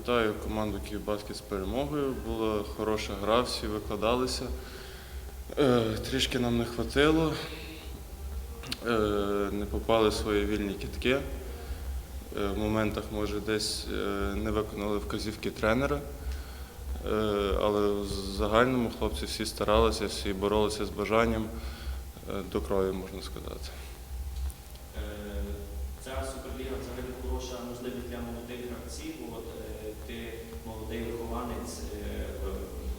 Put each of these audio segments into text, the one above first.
вітаю команду Київбаскет з перемогою. Була хороша гра, всі викладалися. Е, Трішки нам не хватило. Е, Не попали свої вільні кітки. Е, В моментах, може, десь не виконали вказівки тренера. Але в загальному хлопці всі старалися, всі боролися з бажанням до крові, можна сказати. Е, Ця суперліга взагалі хороша можливість для молодих гравців. От е, ти молодий вихованець е,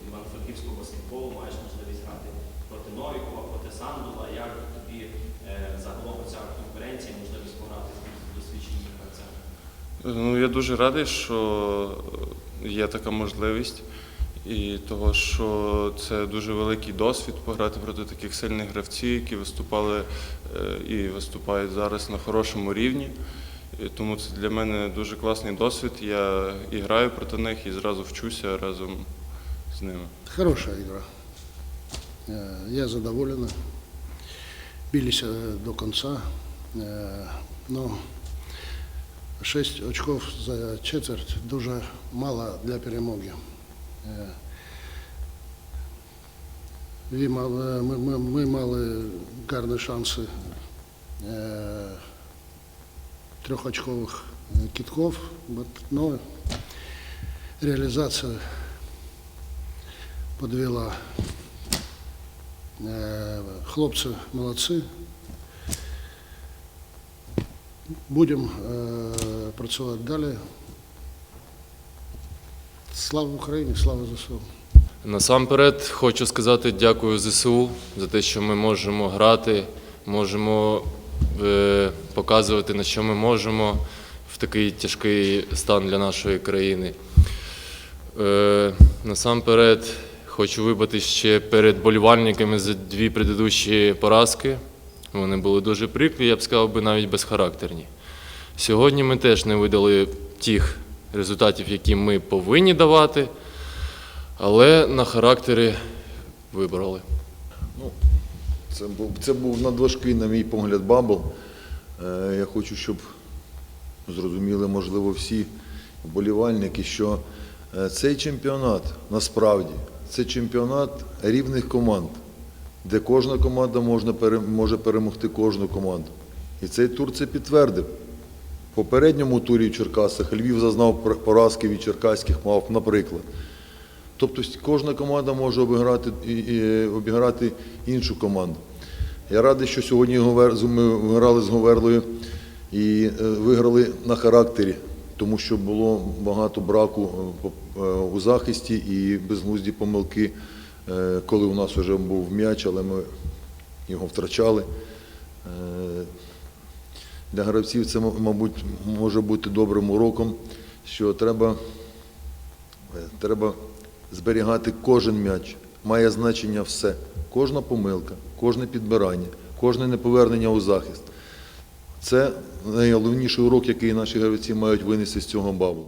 Івано-Франківського баскетболу, маєш можливість грати проти Новікова, проти Сандула. Як тобі е, загалом ця конкуренція, можливість пограти з досвідченими гравцями? Ну, я дуже радий, що є така можливість. І того, що це дуже великий досвід пограти проти таких сильних гравців, які виступали і виступають зараз на хорошому рівні. І тому це для мене дуже класний досвід. Я і граю проти них і зразу вчуся разом з ними. Хорошая игра. Э, Я задоволен. Бились э, до конца. Э, Но 6 очков за четверть дуже мало для перемоги. Е, ви мали- Ми, ми, ми мали гарні шанси е, трьохочкових е, кітків, але реалізація подвела. Е, Хлопці молодці. Будемо е, працювати далі. Слава Україні, слава ЗСУ. Насамперед хочу сказати дякую ЗСУ за те, що ми можемо грати, можемо показувати, на що ми можемо в такий тяжкий стан для нашої країни. Е, насамперед хочу вибачити ще перед болівальниками за дві предыдущі поразки. Вони були дуже прикрі, я б сказав би навіть безхарактерні. Сьогодні ми теж не видали тих результатів, які ми повинні давати. Але на характері вибрали. Це був, це був надважкий, на мій погляд, бабл. Е, Я хочу, щоб зрозуміли, можливо, всі вболівальники, що е, цей чемпіонат насправді це чемпіонат рівних команд, де кожна команда можна, може перемогти кожну команду. І цей тур це підтвердив. В попередньому турі в Черкасах Львів зазнав поразки від черкаських мав, наприклад. Тобто кожна команда може обіграти, обіграти іншу команду. Я радий, що сьогодні ми грали з Говерлою і е, виграли на характері, тому що було багато браку е, е, у захисті і безглузді помилки, коли у нас вже був м'яч, але ми його втрачали. Для гравців це, мабуть, може бути добрим уроком, що треба Треба зберігати кожен м'яч. Має значення все. Кожна помилка, кожне підбирання, кожне неповернення у захист. Це найголовніший урок, який наші гравці мають винести з цього бавлу.